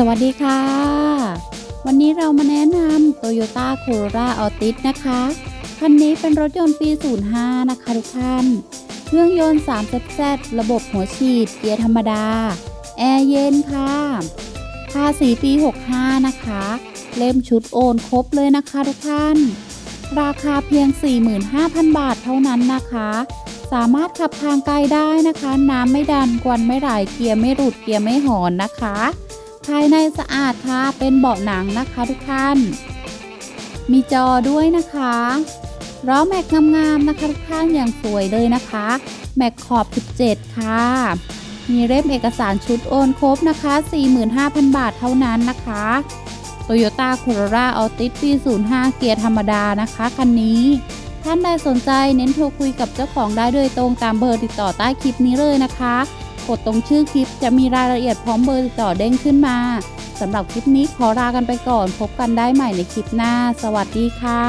สวัสดีค่ะ วันนี้เรามาแนะนำ Toyota Corolla Altis นะคะ คันนี้เป็นรถยนต์ปี 05 นะคะทุกท่าน เครื่องยนต์3 z ระบบหัวฉีด เกียร์ธรรมดา แอร์เย็นค่ะ ภาษีปี 65 นะคะ เล่มชุดโอนครบเลยนะคะทุกท่าน ราคาเพียง 45,000 บาทเท่านั้นนะคะ สามารถขับทางไกลได้นะคะ น้ำไม่ดัน ควันไม่ไหล เกียร์ไม่หลุด เกียร์ไม่หอนนะคะ ภายในสะอาดค่ะ เป็นเบาะหนังนะคะทุกท่าน มีจอด้วยนะคะล้อแม็กงามๆนะคะทุกท่านอย่างสวยเลยนะคะ แม็กขอบ 17 ค่ะ มีเล่มเอกสารชุดโอนครบนะคะ 45,000 บาทเท่านั้นนะคะ Toyota Corolla Altis ปี 05 เกียร์ธรรมดานะคะคันนี้ ท่านใดสนใจเน้นโทรคุยกับเจ้าของได้โดยตรงตามเบอร์ติดต่อใต้คลิปนี้เลยนะคะ กดตรงชื่อคลิปจะมีรายละเอียดพร้อมเบอร์ติดต่อเด้งขึ้นมาสำหรับคลิปนี้ขอลากันไปก่อน พบกันได้ใหม่ในคลิปหน้า สวัสดีค่ะ